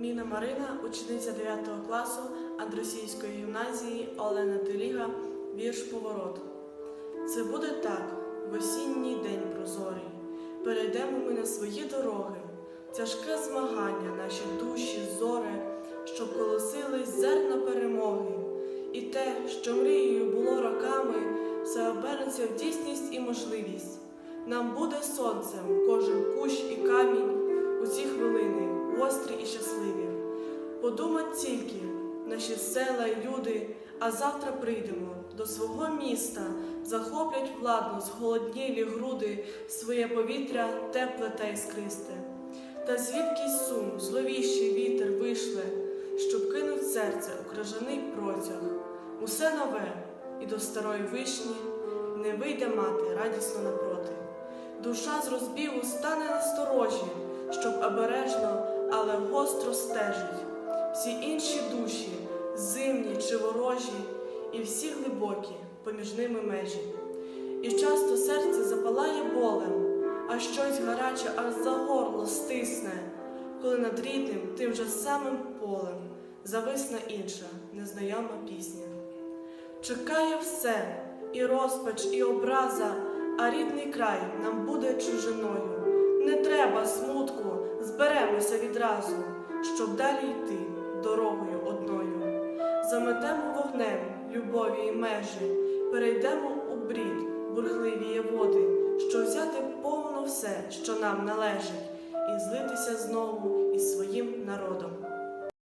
Міна Марина, учениця 9 класу Андросійської гімназії Олена Теліга, вірш Поворот. Це буде так, в осінній день прозорий. Перейдемо ми на свої дороги, тяжке змагання, наші душі, зори, щоб колосились зерна перемоги. І те, що мрією було роками, все обернеться в дійсність і можливість. Нам буде сонцем кожен кущ і камінь у ці хвилини, гострі і щасливі. Подумать тільки, наші села й люди, а завтра прийдемо до свого міста, захоплять владно зголоднілі груди своє повітря тепле та іскристе. Та звідки сум, зловіщий вітер вишле, щоб кинув серце у крижаний протяг. Усе нове, і до старої вишні не вийде мати радісно напроти. Душа з розбігу стане насторожі, щоб обережно, але гостро стежить. Всі інші душі, зимні чи ворожі, і всі глибокі, поміж ними межі. І часто серце запалає болем, а щось гаряче аж за горло стисне, коли над рідним тим же самим полем зависне інша незнайома пісня. Чекає все, і розпач, і образа, а рідний край нам буде чужиною. Не треба смутку, зберемося відразу, щоб далі йти дорогою одною. Заметемо вогнем любові і межі, перейдемо у брід, бурхливі води, щоб взяти повно все, що нам належить, і злитися знову із своїм народом.